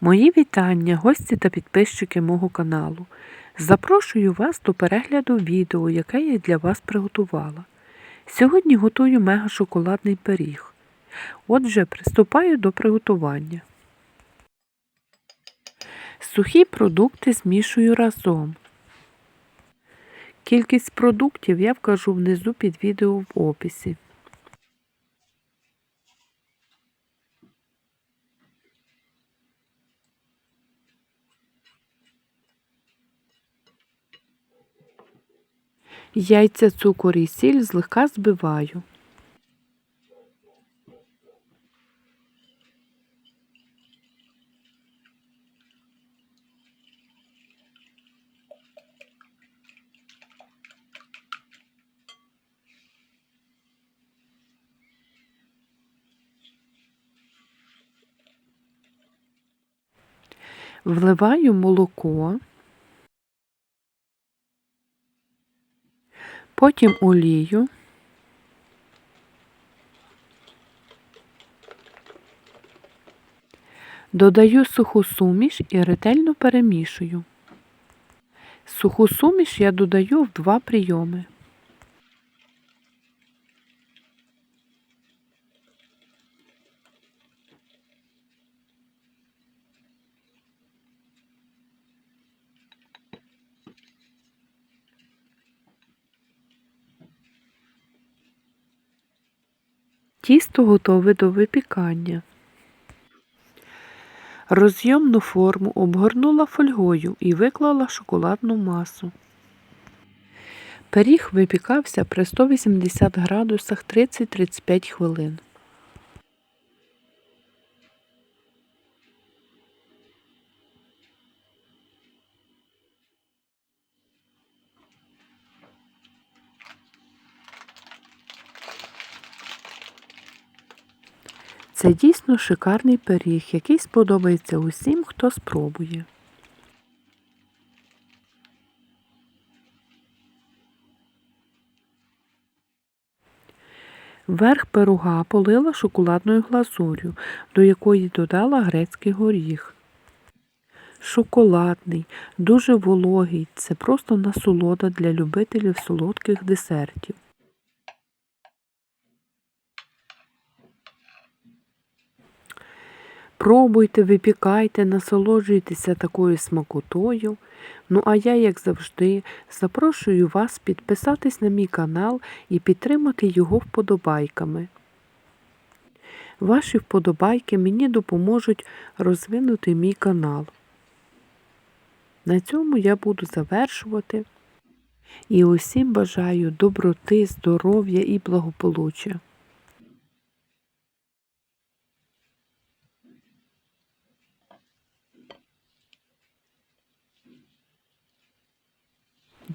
Мої вітання, гості та підписчики мого каналу. Запрошую вас до перегляду відео, яке я для вас приготувала. Сьогодні готую мега-шоколадний пиріг. Отже, приступаю до приготування. Сухі продукти змішую разом. Кількість продуктів я вкажу внизу під відео в описі. Яйця, цукор і сіль злегка збиваю. Вливаю молоко, потім олію, додаю суху суміш і ретельно перемішую. Суху суміш я додаю в два прийоми. Тісто готове до випікання. Роз'ємну форму обгорнула фольгою і виклала шоколадну масу. Пиріг випікався при 180 градусах 30-35 хвилин. Це дійсно шикарний пиріг, який сподобається усім, хто спробує. Верх пирога полила шоколадною глазур'ю, до якої додала грецький горіх. Шоколадний, дуже вологий, це просто насолода для любителів солодких десертів. Пробуйте, випікайте, насолоджуйтеся такою смакотою. Ну а я, як завжди, запрошую вас підписатись на мій канал і підтримати його вподобайками. Ваші вподобайки мені допоможуть розвинути мій канал. На цьому я буду завершувати. І усім бажаю доброти, здоров'я і благополуччя.